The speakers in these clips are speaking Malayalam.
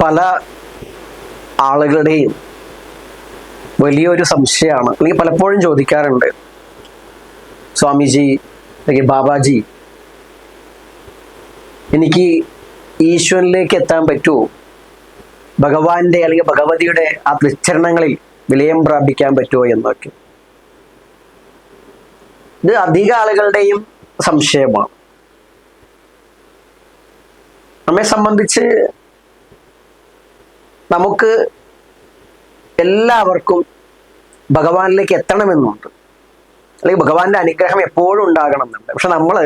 പല ആളുകളുടെയും വലിയൊരു സംശയമാണ്. അല്ലെങ്കിൽ പലപ്പോഴും ചോദിക്കാറുണ്ട്. സ്വാമിജി അല്ലെങ്കിൽ ബാബാജി എനിക്ക് ഈശ്വരനിലേക്ക് എത്താൻ പറ്റുമോ? ഭഗവാന്റെ അല്ലെങ്കിൽ ഭഗവതിയുടെ ആ വിച്ചരണങ്ങളിൽ വിലയം പ്രാപിക്കാൻ പറ്റുമോ എന്നൊക്കെ. ഇത് അധിക ആളുകളുടെയും സംശയമാണ്. നമ്മെ സംബന്ധിച്ച് നമുക്ക് എല്ലാവർക്കും ഭഗവാനിലേക്ക് എത്തണമെന്നുണ്ട്. അല്ലെങ്കിൽ ഭഗവാന്റെ അനുഗ്രഹം എപ്പോഴും ഉണ്ടാകണം എന്നുണ്ട് പക്ഷെ നമ്മൾ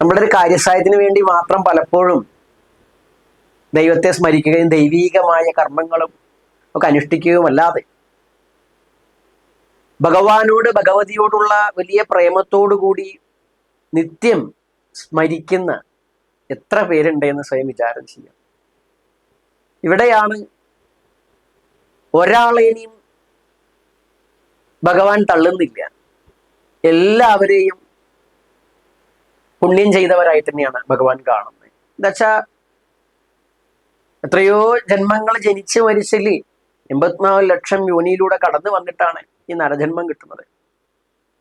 നമ്മുടെ ഒരു കാര്യസായത്തിന് വേണ്ടി മാത്രം പലപ്പോഴും ദൈവത്തെ സ്മരിക്കുകയും ദൈവീകമായ കർമ്മങ്ങളും ഒക്കെ അനുഷ്ഠിക്കുകയും അല്ലാതെ ഭഗവാനോട് ഭഗവതിയോടുള്ള വലിയ പ്രേമത്തോടുകൂടി നിത്യം സ്മരിക്കുന്ന എത്ര പേരുണ്ട് എന്ന് സ്വയം വിചാരം ചെയ്യാം. ഇവിടെയാണ് ഒരാളെയും ഭഗവാൻ തള്ളുന്നില്ല. എല്ലാവരെയും പുണ്യം ചെയ്തവരായി തന്നെയാണ് ഭഗവാൻ കാണുന്നത്. എന്നുവെച്ചാ എത്രയോ ജന്മങ്ങൾ ജനിച്ച് മരിച്ചില്ലേ എൺപത്തിനാല് ലക്ഷം യോനിയിലൂടെ കടന്നു വന്നിട്ടാണ് ഈ നരജന്മം കിട്ടുന്നത്.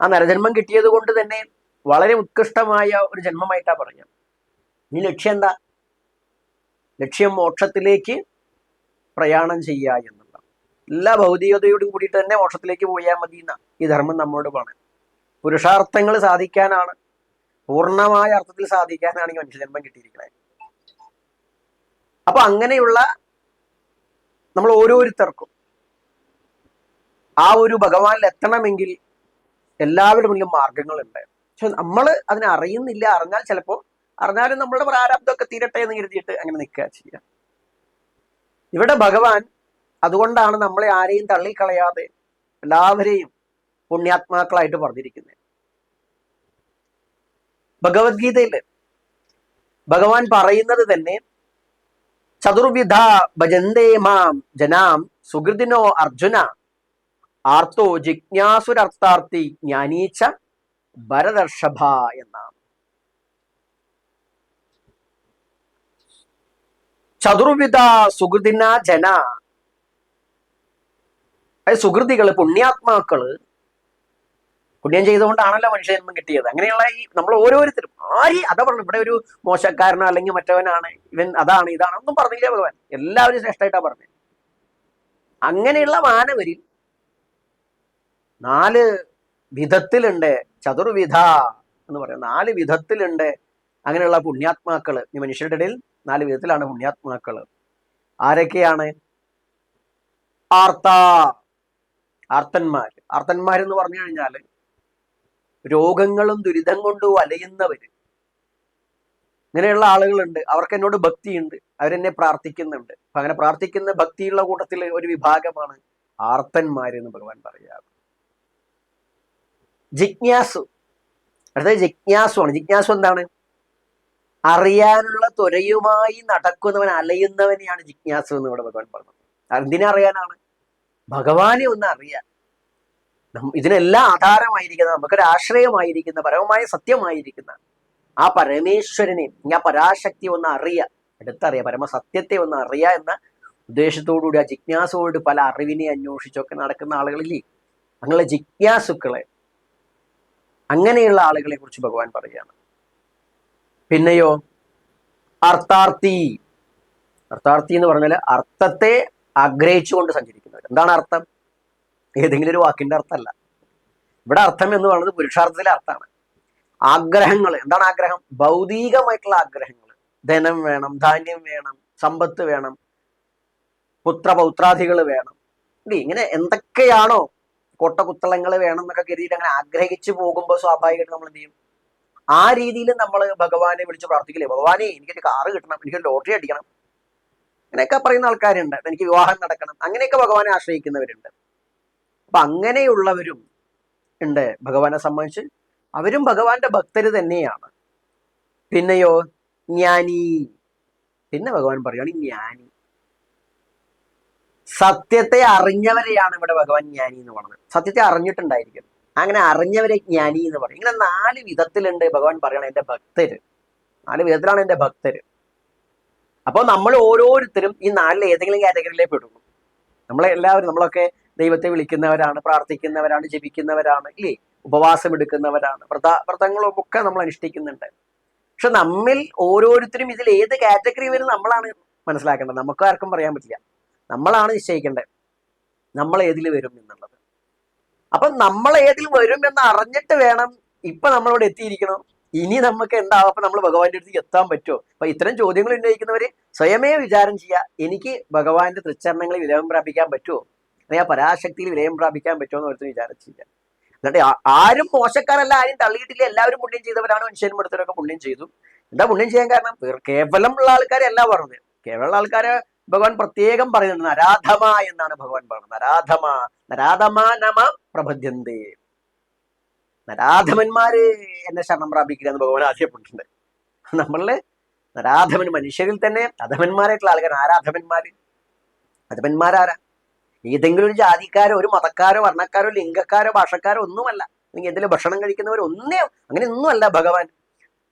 ആ നരജന്മം കിട്ടിയത് കൊണ്ട് തന്നെ വളരെ ഉത്കൃഷ്ടമായ ഒരു ജന്മമായിട്ടാണ് പറഞ്ഞത്. ഈ ലക്ഷ്യം എന്താ? ലക്ഷ്യം മോക്ഷത്തിലേക്ക് പ്രയാണം ചെയ്യുക എന്നുള്ള എല്ലാ ഭൗതികതയോടും കൂടിയിട്ട് തന്നെ മോക്ഷത്തിലേക്ക് പോയാൽ മതി എന്ന ഈ ധർമ്മം നമ്മോട് പറഞ്ഞു പുരുഷാർത്ഥങ്ങൾ സാധിക്കാനാണ് പൂർണമായ അർത്ഥത്തിൽ സാധിക്കാനാണ് ഈ മനുഷ്യജന്മം കിട്ടിയിരിക്കുന്നത് അപ്പൊ അങ്ങനെയുള്ള നമ്മൾ ഓരോരുത്തർക്കും ആ ഒരു ഭഗവാനിൽ എത്തണമെങ്കിൽ എല്ലാവരുടെ മുന്നിലും മാർഗങ്ങളുണ്ട്. പക്ഷെ നമ്മൾ അതിനെ അറിയുന്നില്ല അറിഞ്ഞാൽ ചിലപ്പോൾ അറിഞ്ഞാലും നമ്മളുടെ പ്രാരാബ്ദമൊക്കെ തീരട്ടെ എന്ന് കരുതിയിട്ട് അങ്ങനെ നിൽക്കുക ചെയ്യുക ഇവിടെ ഭഗവാൻ അതുകൊണ്ടാണ് നമ്മളെ ആരെയും തള്ളിക്കളയാതെ എല്ലാവരെയും പുണ്യാത്മാക്കളായിട്ട് പറഞ്ഞിരിക്കുന്നത് ഭഗവത്ഗീതയിൽ ഭഗവാൻ പറയുന്നത് തന്നെ ചതുർവിധ ഭജന്തേ മാം ജനാം സുഹൃതിനോ അർജുന ആർത്തോ ജിജ്ഞാസുരർത്ഥാർത്ഥി ജ്ഞാനീച്ച ഭരദർഷഭ എന്നാണ്. ചതുർവിധ സുഹൃദിന ജന. സുഹൃതികൾ പുണ്യാത്മാക്കൾ പുണ്യം ചെയ്തുകൊണ്ടാണല്ലോ മനുഷ്യജന്മം കിട്ടിയത്. അങ്ങനെയുള്ള ഈ നമ്മൾ ഓരോരുത്തരും ആര് അതാ പറഞ്ഞു ഇവിടെ ഒരു മോശക്കാരനോ അല്ലെങ്കിൽ മറ്റവനാണ് ഇവൻ അതാണ് ഇതാണ് ഒന്നും പറഞ്ഞില്ല ഭഗവാൻ. എല്ലാവരും ശ്രേഷ്ഠമായിട്ടാ പറഞ്ഞത്. അങ്ങനെയുള്ള മാനവരിൽ നാല് വിധത്തിലുണ്ട് ചതുർവിധ എന്ന് പറയുന്നത്. നാല് വിധത്തിലുണ്ട് അങ്ങനെയുള്ള പുണ്യാത്മാക്കൾ ഈ മനുഷ്യരുടെ ഇടയിൽ. നാല് വിധത്തിലാണ് പുണ്യാത്മാക്കൾ. ആരൊക്കെയാണ്? ആർത്ത. ആർത്തന്മാർ എന്ന് പറഞ്ഞു കഴിഞ്ഞാൽ രോഗങ്ങളും ദുരിതം കൊണ്ട് അലയുന്നവര്. ഇങ്ങനെയുള്ള ആളുകളുണ്ട്. അവർക്ക് എന്നോട് ഭക്തിയുണ്ട്. അവരെന്നെ പ്രാർത്ഥിക്കുന്നുണ്ട്. അപ്പൊ അങ്ങനെ പ്രാർത്ഥിക്കുന്ന ഭക്തിയുള്ള കൂട്ടത്തിൽ ഒരു വിഭാഗമാണ് ആർത്തന്മാരെന്ന് ഭഗവാൻ പറയാറ് ജിജ്ഞാസു. അടുത്തത് ജിജ്ഞാസു ആണ് ജിജ്ഞാസു എന്താണ്? അറിയാനുള്ള തുരയുമായി നടക്കുന്നവൻ അലയുന്നവനെയാണ് ജിജ്ഞാസു എന്ന് ഇവിടെ ഭഗവാൻ പറഞ്ഞത്. എന്തിനെ അറിയാനാണ് ഭഗവാനെ ഒന്ന് അറിയാൻ. ഇതിനെല്ലാം ആധാരമായിരിക്കുന്ന നമുക്കൊരു ആശ്രയമായിരിക്കുന്ന പരമമായ സത്യമായിരിക്കുന്ന ആ പരമേശ്വരനെ ആ പരാശക്തി ഒന്ന് അറിയുക എടുത്തറിയ പരമസത്യത്തെ ഒന്ന് അറിയുക എന്ന ഉദ്ദേശത്തോടുകൂടി ആ ജിജ്ഞാസോട് പല അറിവിനെ അന്വേഷിച്ചൊക്കെ നടക്കുന്ന ആളുകളില്ലേ? അങ്ങനെ ജിജ്ഞാസുക്കളെ അങ്ങനെയുള്ള ആളുകളെ കുറിച്ച് ഭഗവാൻ പറയുകയാണ്. പിന്നെയോ? അർത്ഥാർത്ഥി. അർത്ഥാർത്ഥി എന്ന് പറഞ്ഞാൽ അർത്ഥത്തെ ആഗ്രഹിച്ചുകൊണ്ട് സഞ്ചരിക്കുന്നവർ എന്താണ് അർത്ഥം? ഏതെങ്കിലും ഒരു വാക്കിന്റെ അർത്ഥമല്ല. ഇവിടെ അർത്ഥം എന്ന് പറയുന്നത് പുരുഷാർത്ഥത്തിലെ അർത്ഥമാണ്. ആഗ്രഹങ്ങൾ എന്താണ് ആഗ്രഹം? ഭൗതികമായിട്ടുള്ള ആഗ്രഹങ്ങൾ ധനം വേണം ധാന്യം വേണം സമ്പത്ത് വേണം പുത്രപൗത്രാദികൾ വേണം. ഇങ്ങനെ എന്തൊക്കെയാണോ കൊട്ടകുത്തളങ്ങൾ വേണം എന്നൊക്കെ കരുതിയിട്ട് അങ്ങനെ ആഗ്രഹിച്ചു പോകുമ്പോൾ സ്വാഭാവികമായിട്ട് നമ്മൾ എന്ത് ചെയ്യും? ആ രീതിയിൽ നമ്മൾ ഭഗവാനെ വിളിച്ച് പ്രാർത്ഥിക്കില്ലേ? ഭഗവാനെ എനിക്കൊരു കാറ് കിട്ടണം എനിക്കൊരു ലോട്ടറി അടിക്കണം. അങ്ങനെയൊക്കെ പറയുന്ന ആൾക്കാരുണ്ട്. എനിക്ക് വിവാഹം നടക്കണം. അങ്ങനെയൊക്കെ ഭഗവാനെ ആശ്രയിക്കുന്നവരുണ്ട്. അപ്പൊ അങ്ങനെയുള്ളവരും ഉണ്ട് ഭഗവാനെ സംബന്ധിച്ച്. അവരും ഭഗവാന്റെ ഭക്തർ തന്നെയാണ്. പിന്നെയോ ജ്ഞാനി. പിന്നെ ഭഗവാൻ പറയുകയാണ് ജ്ഞാനി. സത്യത്തെ അറിഞ്ഞവരെയാണ് ഇവിടെ ഭഗവാൻ ജ്ഞാനി എന്ന് പറയുന്നത്. സത്യത്തെ അറിഞ്ഞിട്ടുണ്ടായിരിക്കും അങ്ങനെ അറിഞ്ഞവരെ ജ്ഞാനി എന്ന് പറയും. ഇങ്ങനെ നാല് വിധത്തിലുണ്ട് ഭഗവാൻ പറയണം എന്റെ ഭക്തര്. നാല് വിധത്തിലാണ് എന്റെ ഭക്തര്. അപ്പോൾ നമ്മൾ ഓരോരുത്തരും ഈ നാലിൽ ഏതെങ്കിലും കാറ്റഗറിയിലേ പെടുന്നു നമ്മളെ എല്ലാവരും നമ്മളൊക്കെ ദൈവത്തെ വിളിക്കുന്നവരാണ് പ്രാർത്ഥിക്കുന്നവരാണ് ജപിക്കുന്നവരാണ് ഇല്ലേ? ഉപവാസം എടുക്കുന്നവരാണ് വ്രത വ്രതങ്ങളും ഒക്കെ നമ്മൾ അനുഷ്ഠിക്കുന്നുണ്ട്. പക്ഷെ നമ്മിൽ ഓരോരുത്തരും ഇതിൽ ഏത് കാറ്റഗറി വരും നമ്മളാണ് മനസ്സിലാക്കേണ്ടത്. നമുക്ക് ആർക്കും പറയാൻ പറ്റില്ല. നമ്മളാണ് നിശ്ചയിക്കേണ്ടത്. നമ്മൾ ഏതിൽ വരും എന്നുള്ളത്. അപ്പൊ നമ്മൾ ഏതിൽ വരും എന്ന് അറിഞ്ഞിട്ട് വേണം ഇപ്പൊ നമ്മളിവിടെ എത്തിയിരിക്കണം. ഇനി നമുക്ക് എന്താവും? അപ്പൊ നമ്മൾ ഭഗവാന്റെ അടുത്ത് എത്താൻ പറ്റുമോ അപ്പൊ ഇത്തരം ചോദ്യങ്ങൾ ഉന്നയിക്കുന്നവര് സ്വയമേ വിചാരം ചെയ്യുക എനിക്ക് ഭഗവാന്റെ തൃച്ചരണങ്ങളിൽ വിലയം പ്രാപിക്കാൻ പറ്റുമോ അല്ലെങ്കിൽ ആ പരാശക്തിയിൽ വിലയം പ്രാപിക്കാൻ പറ്റുമോ എന്ന് ഓരോരുത്തർ വിചാരം ചെയ്യുക എന്നിട്ട് ആരും മോശക്കാരല്ല ആരും തള്ളിയിട്ടില്ല. എല്ലാവരും പുണ്യം ചെയ്തവരാണ് മനുഷ്യനും എടുത്തവരൊക്കെ പുണ്യം ചെയ്തു. എന്താ പുണ്യം ചെയ്യാൻ കാരണം? കേവലം ഉള്ള ആൾക്കാരെ അല്ല പറഞ്ഞത്. കേവലം ആൾക്കാരെ ഭഗവാൻ പ്രത്യേകം പറയുന്നുണ്ട്. നരാധമ എന്നാണ് ഭഗവാൻ പറയുന്നത്. നരാധമ നരാധമ നമ പ്രബദ്ധ്യന്തേ നരാധമന്മാര് എന്നെ ശരണം പ്രാപിക്കുക എന്ന് ഭഗവാൻ ആശയപ്പെട്ടിട്ടുണ്ട് നമ്മളിൽ നരാധമൻ മനുഷ്യരിൽ തന്നെ അധമന്മാരായിട്ടുള്ള ആൾക്കാർ ആരാധമന്മാര് അധമന്മാരാരാ? ഏതെങ്കിലും ഒരു ജാതിക്കാരോ ഒരു മതക്കാരോ വർണക്കാരോ ലിംഗക്കാരോ ഭാഷക്കാരോ ഒന്നുമല്ല. അല്ലെങ്കിൽ എന്തെങ്കിലും ഭക്ഷണം കഴിക്കുന്നവർ ഒന്നേ അങ്ങനെ ഒന്നുമല്ല ഭഗവാൻ.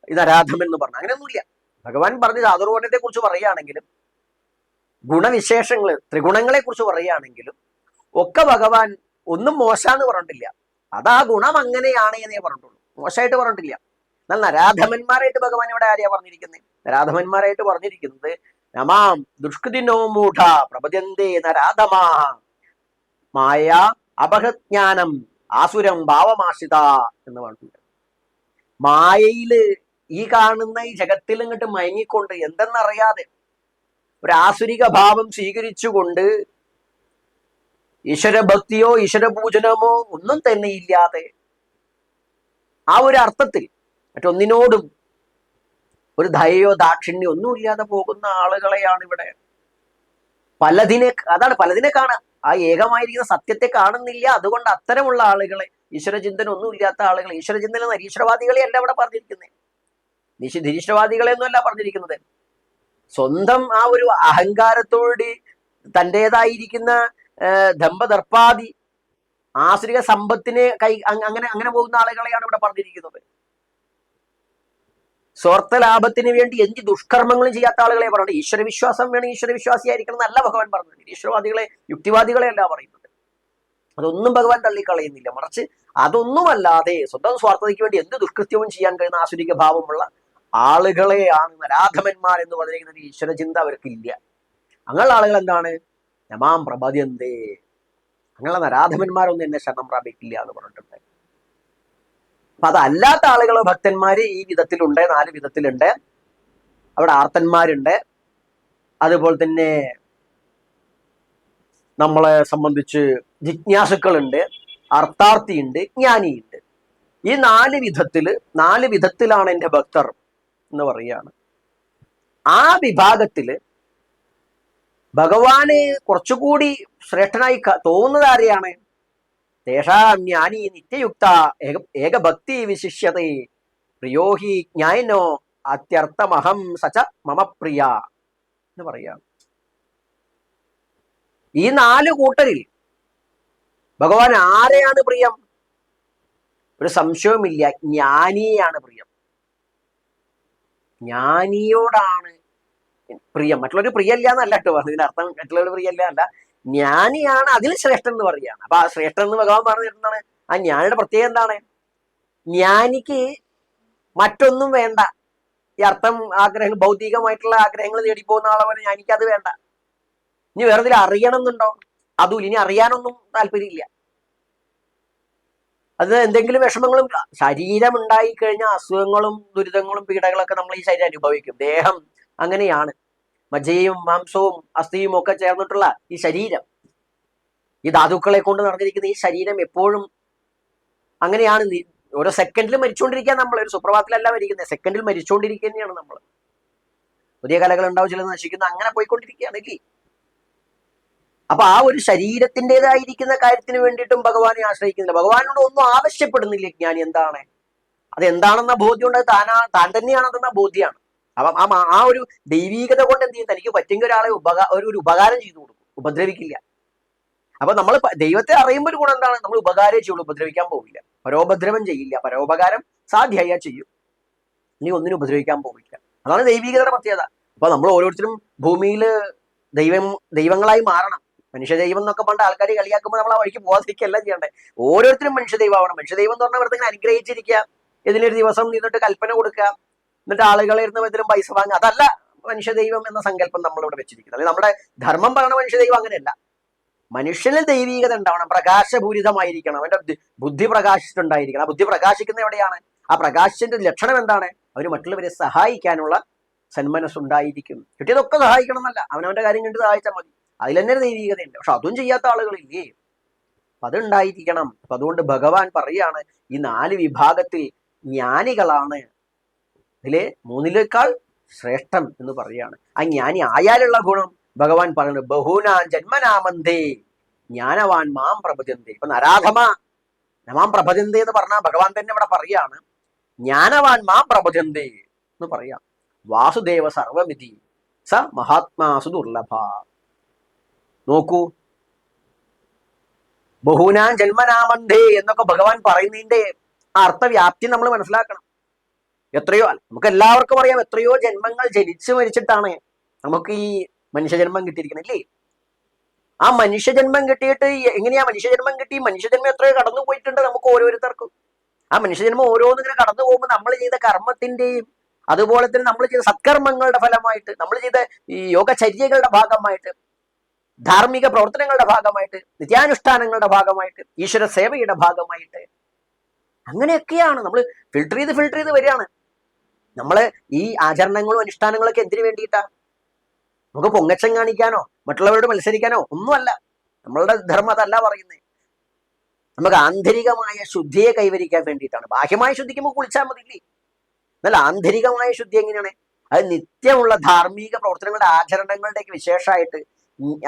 ഇത് അരാധമൻ എന്ന് പറഞ്ഞു അങ്ങനെയൊന്നുമില്ല. ഭഗവാൻ പറഞ്ഞ ചാതുർവർണത്തെ കുറിച്ച് പറയുകയാണെങ്കിലും ഗുണവിശേഷങ്ങൾ ത്രിഗുണങ്ങളെ കുറിച്ച് പറയുകയാണെങ്കിലും ഒക്കെ ഭഗവാൻ ഒന്നും മോശാന്ന് പറഞ്ഞിട്ടില്ല. അതാ ഗുണം അങ്ങനെയാണ് എന്നേ പറഞ്ഞിട്ടുള്ളൂ. മോശമായിട്ട് പറഞ്ഞിട്ടില്ല. എന്നാൽ നരാധമന്മാരായിട്ട് ഭഗവാൻ ഇവിടെ ആരെയാ പറഞ്ഞിരിക്കുന്നത് നരാധമന്മാരായിട്ട് പറഞ്ഞിരിക്കുന്നത് നമാം ദുഷ്കൃതിനോ മൂഢ പ്രപദ്യന്തേ നരാധമാ. മായ അപഹജ്ഞാനം ആസുരം ഭാവമാശിത എന്ന് പറഞ്ഞിട്ടുണ്ട്. മായയിൽ ഈ കാണുന്ന ഈ ജഗത്തിൽ ഇങ്ങോട്ട് മയങ്ങിക്കൊണ്ട് എന്തെന്നറിയാതെ ഒരു ആസുരിക ഭാവം സ്വീകരിച്ചുകൊണ്ട് ഈശ്വരഭക്തിയോ ഈശ്വരപൂജനമോ ഒന്നും തന്നെ ഇല്ലാതെ ആ ഒരു അർത്ഥത്തിൽ മറ്റൊന്നിനോടും ഒരു ദയയോ ദാക്ഷിണ്യോ ഒന്നും ഇല്ലാതെ പോകുന്ന ആളുകളെയാണ് ഇവിടെ. പലതിനെ അതാണ് പലതിനെ കാണാം ആ ഏകമായിരിക്കുന്ന സത്യത്തെ കാണുന്നില്ല. അതുകൊണ്ട് അത്തരമുള്ള ആളുകളെ ഈശ്വരചിന്തന ഒന്നും ഇല്ലാത്ത ആളുകൾ ഈശ്വരചിന്തന നിരീശ്വരവാദികളെ അല്ല അവിടെ പറഞ്ഞിരിക്കുന്നത്. നിശ നിരീശ്വരവാദികളെ ഒന്നുമല്ല പറഞ്ഞിരിക്കുന്നത്. സ്വന്തം ആ ഒരു അഹങ്കാരത്തോട് തന്റെതായിരിക്കുന്ന ദമ്പദർപ്പാതി ആശ്രിക സമ്പത്തിനെ കൈ അങ്ങനെ അങ്ങനെ പോകുന്ന ആളുകളെയാണ് ഇവിടെ പറഞ്ഞിരിക്കുന്നത്. സ്വാർത്ഥ ലാഭത്തിന് വേണ്ടി എന്ത് ദുഷ്കർമ്മങ്ങളും ചെയ്യാത്ത ആളുകളെ പറഞ്ഞു ഈശ്വര വിശ്വാസം വേണം ഈശ്വര വിശ്വാസിയായിരിക്കണം എന്നല്ല ഭഗവാൻ പറഞ്ഞത്. ഈശ്വരവാദികളെ യുക്തിവാദികളെ അല്ല പറയുന്നത്. അതൊന്നും ഭഗവാൻ തള്ളിക്കളയുന്നില്ല. മറിച്ച് അതൊന്നുമല്ലാതെ സ്വന്തം സ്വാർത്ഥതയ്ക്ക് വേണ്ടി എന്ത് ദുഷ്കൃത്യവും ചെയ്യാൻ കഴിയുന്ന ആസുരിക ഭാവമുള്ള ആളുകളെയാണ് നരാധമന്മാർ എന്ന് പറഞ്ഞിരിക്കുന്നത്. ഈശ്വര ചിന്ത അവർക്ക് ഇല്ല അങ്ങനെയുള്ള ആളുകൾ എന്താണ്? നമാം പ്രപദ്യന്തേ. അങ്ങനെയുള്ള നരാധമന്മാരൊന്നും എന്നെ ശരണം പ്രാപിക്കില്ല എന്ന് പറഞ്ഞിട്ടുണ്ട്. അപ്പൊ അതല്ലാത്ത ആളുകൾ ഭക്തന്മാര് ഈ വിധത്തിലുണ്ട് നാല് വിധത്തിലുണ്ട്. അവിടെ ആർത്തന്മാരുണ്ട്. അതുപോലെ തന്നെ നമ്മളെ സംബന്ധിച്ച് ജിജ്ഞാസുക്കളുണ്ട് അർത്ഥാർത്ഥിയുണ്ട് ജ്ഞാനിയുണ്ട്. ഈ നാല് വിധത്തിൽ നാല് വിധത്തിലാണ് എന്റെ ഭക്തർ എന്ന് പറയുകയാണ്. ആ വിഭാഗത്തിൽ ഭഗവാന് കുറച്ചുകൂടി ശ്രേഷ്ഠനായി തോന്നുന്നത് ആരെയാണ്? ജ്ഞാനി നിത്യയുക്ത ഏക ഏകഭക്തി വിശിഷ്യത. പ്രിയോഹി ജ്ഞാനോ അത്യർത്ഥമഹം സച്ച മമ പ്രിയ എന്ന് പറയാം ഈ നാല് കൂട്ടരിൽ ഭഗവാൻ ആരെയാണ് പ്രിയം? ഒരു സംശയവുമില്ല. ജ്ഞാനിയെയാണ് പ്രിയം. ജ്ഞാനിയോടാണ് പ്രിയം. മറ്റുള്ളവർ പ്രിയല്ല എന്നല്ല കേട്ടോ പറഞ്ഞു ഇതിനർത്ഥം മറ്റുള്ളവർ പ്രിയല്ല അല്ല ജ്ഞാനിയാണ് അതിൽ ശ്രേഷ്ഠൻ എന്ന് പറയുകയാണ്. അപ്പൊ ആ ശ്രേഷ്ഠൻ എന്ന് ഭഗവാൻ പറഞ്ഞിട്ടുണ്ടാണ് ആ ജ്ഞാനിയുടെ പ്രത്യേകത എന്താണ്? ജ്ഞാനിക്ക് മറ്റൊന്നും വേണ്ട. ഈ അർത്ഥം ആഗ്രഹങ്ങൾ ഭൗതികമായിട്ടുള്ള ആഗ്രഹങ്ങൾ നേടിപ്പോകുന്ന ആളെ പോലെ ജ്ഞാനിക്ക് അത് വേണ്ട. ഇനി വേറെ എന്തെങ്കിലും അറിയണം എന്നുണ്ടോ അതും ഇനി അറിയാനൊന്നും താല്പര്യമില്ല. അത് എന്തെങ്കിലും വിഷമങ്ങളും ശരീരം ഉണ്ടായി കഴിഞ്ഞ അസുഖങ്ങളും ദുരിതങ്ങളും പീഡകളൊക്കെ നമ്മൾ ഈ ശരീരം അനുഭവിക്കും. ദേഹം അങ്ങനെയാണ്. മജ്ജയും മാംസവും അസ്ഥിയും ഒക്കെ ചേർന്നിട്ടുള്ള ഈ ശരീരം. ഈ ധാതുക്കളെ കൊണ്ട് നടന്നിരിക്കുന്ന ഈ ശരീരം എപ്പോഴും അങ്ങനെയാണ്. ഓരോ സെക്കൻഡിൽ മരിച്ചുകൊണ്ടിരിക്കുക നമ്മൾ ഒരു സുപ്രഭാതത്തിലല്ല മരിക്കുന്നത് സെക്കൻഡിൽ മരിച്ചുകൊണ്ടിരിക്കുന്നതാണ് നമ്മൾ പുതിയ കലകൾ ഉണ്ടാവും ചിലത് നശിക്കുന്ന. അങ്ങനെ പോയിക്കൊണ്ടിരിക്കുകയാണ് ഇല്ലേ അപ്പൊ ആ ഒരു ശരീരത്തിന്റെതായിരിക്കുന്ന കാര്യത്തിന് വേണ്ടിയിട്ടും ഭഗവാനെ ആശ്രയിക്കുന്നില്ല. ഭഗവാനോട് ഒന്നും ആവശ്യപ്പെടുന്നില്ല. ജ്ഞാനി എന്താണ്? അത് എന്താണെന്ന ബോധ്യം ഉണ്ട് താനാ താൻ തന്നെയാണെന്ന ബോധ്യമാണ് അപ്പം ആ ആ ഒരു ദൈവീകത കൊണ്ട് എന്ത് ചെയ്യും? തനിക്ക് പറ്റുമെങ്കിൽ ഒരാളെ ഉപകാ ഒരു ഉപകാരം ചെയ്തു കൊടുക്കും. ഉപദ്രവിക്കില്ല. അപ്പൊ നമ്മൾ ദൈവത്തെ അറിയുമ്പോൾ ഗുണം എന്താണ്? നമ്മൾ ഉപകാരം ചെയ്യുള്ളൂ ഉപദ്രവിക്കാൻ പോവില്ല. പരോപദ്രവം ചെയ്യില്ല. പരോപകാരം സാധ്യമായ ചെയ്യും. ഇനി ഒന്നിനും ഉപദ്രവിക്കാൻ പോവില്ല. അതാണ് ദൈവികതയുടെ പ്രത്യേകത. അപ്പൊ നമ്മൾ ഓരോരുത്തരും ഭൂമിയിൽ ദൈവം ദൈവങ്ങളായി മാറണം. മനുഷ്യ ദൈവം എന്നൊക്കെ പണ്ട് ആൾക്കാർ കളിയാക്കുമ്പോൾ നമ്മൾ ആ വഴിക്ക് പോകാതിരിക്കുകയല്ല ചെയ്യണ്ടേ ഓരോരുത്തരും മനുഷ്യ ദൈവമാവണം മനുഷ്യ ദൈവം എന്ന് പറഞ്ഞാൽ വെറുതെ ഇങ്ങനെ അനുഗ്രഹിച്ചിരിക്കുക. ഇതിനൊരു ദിവസം നിന്നിട്ട് കൽപ്പന കൊടുക്കുക. എന്നിട്ട് ആളുകളെ ഇരുന്ന് ഇതിലും പൈസ വാങ്ങുക. അതല്ല മനുഷ്യ ദൈവം എന്ന സങ്കല്പം നമ്മളിവിടെ വെച്ചിരിക്കുന്നത്. അല്ലെങ്കിൽ നമ്മുടെ ധർമ്മം പറയുന്ന മനുഷ്യ ദൈവം അങ്ങനെയല്ല. മനുഷ്യനിൽ ദൈവീകത ഉണ്ടാവണം. പ്രകാശപൂരിതമായിരിക്കണം അവന്റെ ബുദ്ധി- ബുദ്ധി പ്രകാശിച്ചിട്ടുണ്ടായിരിക്കണം. ആ ബുദ്ധി പ്രകാശിക്കുന്ന എവിടെയാണ്? ആ പ്രകാശത്തിന്റെ ലക്ഷണം എന്താണ്? അവന് മറ്റുള്ളവരെ സഹായിക്കാനുള്ള സന്മനസ്സുണ്ടായിരിക്കും. കിട്ടിയതൊക്കെ സഹായിക്കണം എന്നല്ല. അവനവന്റെ കാര്യം കണ്ട് സഹായിച്ചാൽ മതി. അതിൽ തന്നെ ഒരു ദൈവീകതയുണ്ട്. പക്ഷെ അതും ചെയ്യാത്ത ആളുകളില്ലേ? അപ്പൊ അതുണ്ടായിരിക്കണം. അപ്പൊ അതുകൊണ്ട് ഭഗവാൻ പറയാണ് ഈ നാല് വിഭാഗത്തിൽ ജ്ഞാനികളാണ്. ഇതിലെ മൂന്നിലേക്കാൾ ശ്രേഷ്ഠം എന്ന് പറയാണ് ആ ജ്ഞാനി ആയാലുള്ള ഗുണം ഭഗവാൻ പറയുന്നത് ബഹൂനാൻ ജന്മനാമന്തേ ജ്ഞാനവാൻ മാം പ്രഭജന്തേ. ഇപ്പൊ നരാധമ നമാം പ്രഭജന്തേ എന്ന് പറഞ്ഞാൽ ഭഗവാൻ തന്നെ ഇവിടെ പറയാണ് ജ്ഞാനവാൻ മാം പ്രഭജന്തേ എന്ന് പറയാം വാസുദേവ സർവമിതി സ മഹാത്മാസു ദുർലഭ. നോക്കൂ. ബഹുനാൻ ജന്മനാമന്തേ എന്നൊക്കെ ഭഗവാൻ പറയുന്നതിന്റെ അർത്ഥവ്യാപ്തി നമ്മൾ മനസ്സിലാക്കണം. എത്രയോ നമുക്ക് എല്ലാവർക്കും അറിയാം എത്രയോ ജന്മങ്ങൾ ജനിച്ചു മരിച്ചിട്ടാണ് നമുക്ക് ഈ മനുഷ്യജന്മം കിട്ടിയിരിക്കുന്നത് ഇല്ലേ? ആ മനുഷ്യജന്മം കിട്ടിയിട്ട് എങ്ങനെയാ മനുഷ്യജന്മം കിട്ടി? മനുഷ്യജന്മം എത്രയോ കടന്നു പോയിട്ടുണ്ട് നമുക്ക് ഓരോരുത്തർക്കും. ആ മനുഷ്യജന്മം ഓരോന്നിങ്ങനെ കടന്നു പോകുമ്പോൾ നമ്മൾ ചെയ്ത കർമ്മത്തിന്റെയും അതുപോലെ തന്നെ നമ്മൾ ചെയ്ത സത്കർമ്മങ്ങളുടെ ഫലമായിട്ട് നമ്മൾ ചെയ്ത ഈ യോഗചര്യകളുടെ ഭാഗമായിട്ട് ധാർമ്മിക പ്രവർത്തനങ്ങളുടെ ഭാഗമായിട്ട് നിത്യാനുഷ്ഠാനങ്ങളുടെ ഭാഗമായിട്ട് ഈശ്വര സേവയുടെ ഭാഗമായിട്ട് അങ്ങനെയൊക്കെയാണ് നമ്മൾ ഫിൽട്ടർ ചെയ്ത് ഫിൽട്ടർ ചെയ്ത് വരികയാണ്. നമ്മൾ ഈ ആചരണങ്ങളും അനുഷ്ഠാനങ്ങളും ഒക്കെ എന്തിനു വേണ്ടിയിട്ടാ? നമുക്ക് പൊങ്ങച്ചം കാണിക്കാനോ മറ്റുള്ളവരോട് മത്സരിക്കാനോ ഒന്നുമല്ല. നമ്മളുടെ ധർമ്മം അതല്ല പറയുന്നത് നമുക്ക് ആന്തരികമായ ശുദ്ധിയെ കൈവരിക്കാൻ വേണ്ടിയിട്ടാണ്. ബാഹ്യമായ ശുദ്ധിക്കുമ്പോൾ കുളിച്ചാൽ മതില്ലേ എന്നാൽ ആന്തരികമായ ശുദ്ധി എങ്ങനെയാണ്? അത് നിത്യമുള്ള ധാർമ്മിക പ്രവർത്തനങ്ങളുടെ ആചരണങ്ങളുടെ ഒക്കെ വിശേഷമായിട്ട്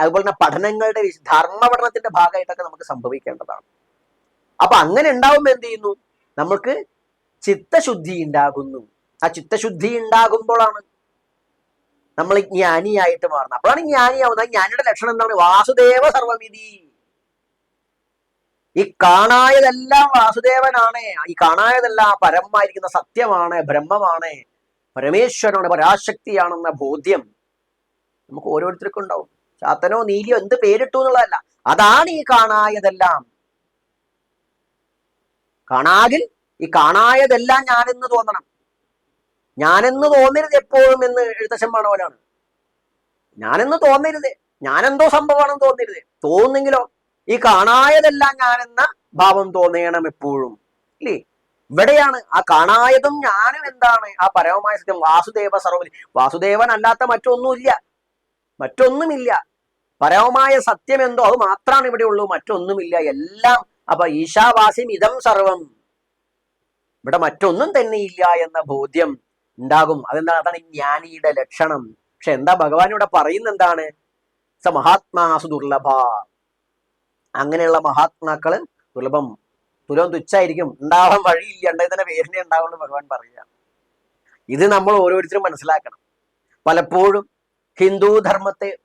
അതുപോലെ തന്നെ പഠനങ്ങളുടെ ധർമ്മ പഠനത്തിന്റെ ഭാഗമായിട്ടൊക്കെ നമുക്ക് സംഭവിക്കേണ്ടതാണ്. അപ്പൊ അങ്ങനെ ഉണ്ടാവുമ്പോൾ എന്ത് ചെയ്യുന്നു? നമുക്ക് ചിത്തശുദ്ധി ഉണ്ടാകുന്നു. ആ ചിത്തശുദ്ധി ഉണ്ടാകുമ്പോഴാണ് നമ്മൾ ജ്ഞാനിയായിട്ട് മാറുന്നത്. അപ്പോഴാണ് ജ്ഞാനിയാവുന്നത്. ജ്ഞാനിയുടെ ലക്ഷണം എന്താണ്? വാസുദേവ സർവമിതി ഈ കാണായതെല്ലാം വാസുദേവനാണ്. ഈ കാണായതെല്ലാം പരമായിരിക്കുന്ന സത്യമാണ് ബ്രഹ്മമാണ്. പരമേശ്വരനാണ് പരാശക്തിയാണെന്ന ബോധ്യം നമുക്ക് ഓരോരുത്തർക്കും ഉണ്ടാവും. ചാത്തനോ നീലിയോ എന്ത് പേരിട്ടു എന്നുള്ളതല്ല. അതാണ് ഈ കാണായതെല്ലാം. കാണാകിൽ ഈ കാണായതെല്ലാം ഞാനെന്ന് തോന്നണം. ഞാനെന്ന് തോന്നരുത് എപ്പോഴും എന്ന് എഴുത്തച്ഛൻ പാണവനാണ് ഞാനെന്ന് തോന്നരുത്. ഞാനെന്തോ സംഭവമാണെന്ന് തോന്നരുത്. തോന്നുന്നെങ്കിലോ ഈ കാണായതെല്ലാം ഞാനെന്ന ഭാവം തോന്നണം എപ്പോഴും. ഇല്ലേ? ഇവിടെയാണ് ആ കാണായതും ഞാനും എന്താണ് ആ പരമമായ സത്യം. വാസുദേവ സർവ വാസുദേവൻ അല്ലാത്ത മറ്റൊന്നുമില്ല. മറ്റൊന്നുമില്ല. പരമമായ സത്യം എന്തോ അത് മാത്രമാണ് ഇവിടെ ഉള്ളൂ. മറ്റൊന്നുമില്ല. എല്ലാം അപ്പൊ ഈശാവാസ്യം ഇതം സർവം. ഇവിടെ മറ്റൊന്നും തന്നെ ഇല്ല എന്ന ബോധ്യം ഉണ്ടാകും. അതെന്താണ്? അതാണ് ജ്ഞാനിയുടെ ലക്ഷണം. പക്ഷെ എന്താ ഭഗവാൻ ഇവിടെ പറയുന്ന എന്താണ്? സ മഹാത്മാസു ദുർലഭ. അങ്ങനെയുള്ള മഹാത്മാക്കൾ ദുർലഭം. തുലം തുച്ഛായിരിക്കും. ഉണ്ടാവാൻ വഴിയില്ല. ഉണ്ടായി തന്നെ പേരിനെ ഉണ്ടാവുമെന്ന് ഭഗവാൻ പറയുക. ഇത് നമ്മൾ ഓരോരുത്തരും മനസ്സിലാക്കണം. പലപ്പോഴും ഹിന്ദു ധർമ്മത്തെ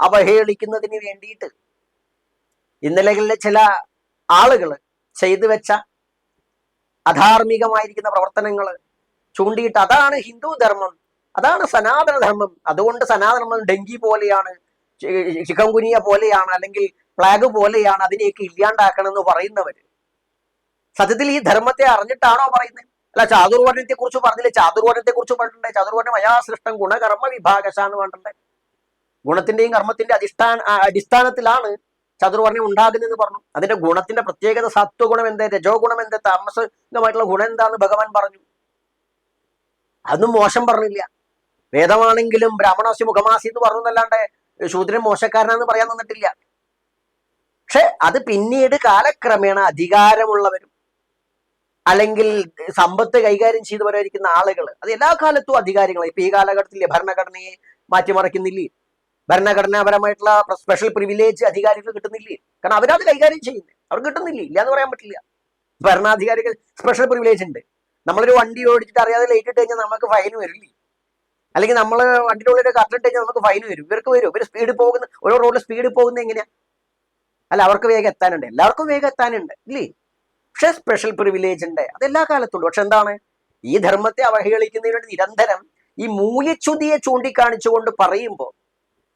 അവഹേളിക്കുന്നതിന് വേണ്ടിയിട്ട് ഇന്നലകളിലെ ചില ആളുകൾ ചെയ്തു വെച്ച അധാർമികമായിരിക്കുന്ന പ്രവർത്തനങ്ങൾ ചൂണ്ടിയിട്ട് അതാണ് ഹിന്ദു ധർമ്മം അതാണ് സനാതനധർമ്മം അതുകൊണ്ട് സനാതനധർമ്മം ഡെങ്കി പോലെയാണ് ചിക്കൻ കുനിയ പോലെയാണ് അല്ലെങ്കിൽ ഫ്ലാഗ് പോലെയാണ് അതിനെയൊക്കെ ഇല്ലാണ്ടാക്കണം എന്ന് പറയുന്നവര്. സത്യത്തിൽ ഈ ധർമ്മത്തെ അറിഞ്ഞിട്ടാണോ പറയുന്നത്? അല്ല ചാതുർവർണത്തെ കുറിച്ച് പറഞ്ഞില്ലേ? ചാതുർവർണത്തെ കുറിച്ച് പറഞ്ഞിട്ടുണ്ട് ചാതുർവർണ മയാസൃഷ്ടം ഗുണകർമ്മ വിഭാഗശ എന്ന് പറഞ്ഞിട്ടുണ്ട്. ഗുണത്തിന്റെയും കർമ്മത്തിന്റെ അധിഷ്ഠാന അടിസ്ഥാനത്തിലാണ് ചതുർവർണം ഉണ്ടാകുന്നതെന്ന് പറഞ്ഞു. അതിന്റെ ഗുണത്തിന്റെ പ്രത്യേകത സത്വഗുണം എന്ത് രജോ ഗുണം എന്ത് താമസികമായിട്ടുള്ള ഗുണം എന്താന്ന് ഭഗവാൻ പറഞ്ഞു. അതൊന്നും മോശം പറഞ്ഞില്ല. വേദമാണെങ്കിലും ബ്രാഹ്മണാസി മുഖമാസി എന്ന് പറഞ്ഞല്ലാണ്ട് ശൂദ്രൻ മോശക്കാരനാന്ന് പറയാൻ തന്നിട്ടില്ല. പക്ഷെ അത് പിന്നീട് കാലക്രമേണ അധികാരമുള്ളവരും അല്ലെങ്കിൽ സമ്പത്ത് കൈകാര്യം ചെയ്തവരായിരിക്കുന്ന ആളുകൾ അത് എല്ലാ കാലത്തും അധികാരികൾ ഇപ്പൊ ഈ കാലഘട്ടത്തിലെ ഭരണഘടനയെ മാറ്റിമറിക്കുന്നില്ലേ? ഭരണഘടനാപരമായിട്ടുള്ള സ്പെഷ്യൽ പ്രിവിലേജ് അധികാരികൾ കിട്ടുന്നില്ലേ? കാരണം അവരത് കൈകാര്യം ചെയ്യുന്നത് അവർക്ക് കിട്ടുന്നില്ലേ? ഇല്ല എന്ന് പറയാൻ പറ്റില്ല. ഭരണാധികാരികൾ സ്പെഷ്യൽ പ്രിവിലേജ് ഉണ്ട്. നമ്മളൊരു വണ്ടി ഓടിച്ചിട്ട് അറിയാതെ ലേറ്റ് ഇട്ട് കഴിഞ്ഞാൽ നമുക്ക് ഫൈൻ വരില്ലേ? അല്ലെങ്കിൽ നമ്മൾ വണ്ടിയുടെ ഉള്ളിൽ കറണ്ട് ഇട്ട് കഴിഞ്ഞാൽ നമുക്ക് ഫൈൻ വരും. ഇവർക്ക് വരും. ഇവർ സ്പീഡ് പോകുന്ന ഓരോ റോഡിൽ സ്പീഡ് പോകുന്നത് എങ്ങനെയാ? അല്ല അവർക്ക് വേഗം എത്താനുണ്ട്. എല്ലാവർക്കും വേഗം എത്താനുണ്ട് ഇല്ലേ? പക്ഷെ സ്പെഷ്യൽ പ്രിവിലേജ് ഉണ്ട്. അതെല്ലാ കാലത്തുണ്ട് പക്ഷെ എന്താണ്? ഈ ധർമ്മത്തെ അവഹേളിക്കുന്നതിന് വേണ്ടി നിരന്തരം ഈ മൂല്യച്യുതിയെ ചൂണ്ടിക്കാണിച്ചുകൊണ്ട് പറയുമ്പോൾ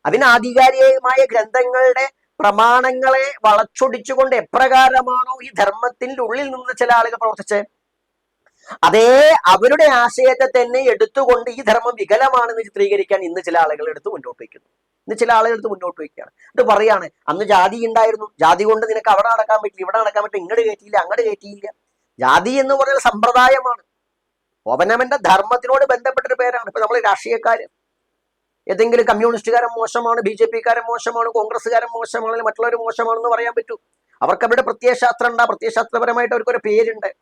അതിന് ആധികാരികമായ ഗ്രന്ഥങ്ങളുടെ പ്രമാണങ്ങളെ വളച്ചൊടിച്ചുകൊണ്ട് എപ്രകാരമാണോ ഈ ധർമ്മത്തിന്റെ ഉള്ളിൽ നിന്ന് ചില ആളുകൾ പ്രവർത്തിച്ചത്? അതേ അവരുടെ ആശയത്തെ തന്നെ എടുത്തുകൊണ്ട് ഈ ധർമ്മം വികലമാണെന്ന് ചിത്രീകരിക്കാൻ ഇന്ന് ചില ആളുകൾ എടുത്ത് മുന്നോട്ട് വയ്ക്കുന്നു. ഇന്ന് ചില ആളുകൾ എടുത്ത് മുന്നോട്ട് വയ്ക്കുകയാണ്. ഇത് പറയാണ് അന്ന് ജാതി ഉണ്ടായിരുന്നു. ജാതി കൊണ്ട് നിനക്ക് അവിടെ നടക്കാൻ പറ്റില്ല ഇവിടെ നടക്കാൻ പറ്റില്ല ഇങ്ങോട്ട് കയറ്റിയില്ല അങ്ങോട്ട് കയറ്റിയില്ല. ജാതി എന്ന് പറഞ്ഞാൽ സമ്പ്രദായമാണ്. ഓപനമന്റെ ധർമ്മത്തിനോട് ബന്ധപ്പെട്ടൊരു പേരാണ്. ഇപ്പൊ നമ്മൾ രാഷ്ട്രീയക്കാര്. ഏതെങ്കിലും കമ്മ്യൂണിസ്റ്റുകാരൻ മോശമാണ് ബി ജെ പിക്കാരൻ മോശമാണ് കോൺഗ്രസ്സുകാരൻ മോശമാണ് മറ്റുള്ളവർ മോശമാണെന്ന് പറയാൻ പറ്റൂ. അവർക്ക് അവരുടെ പ്രത്യയശാസ്ത്രം ഉണ്ട്. പ്രത്യയശാസ്ത്രപരമായിട്ട് അവർക്കൊരു പേരുണ്ട്.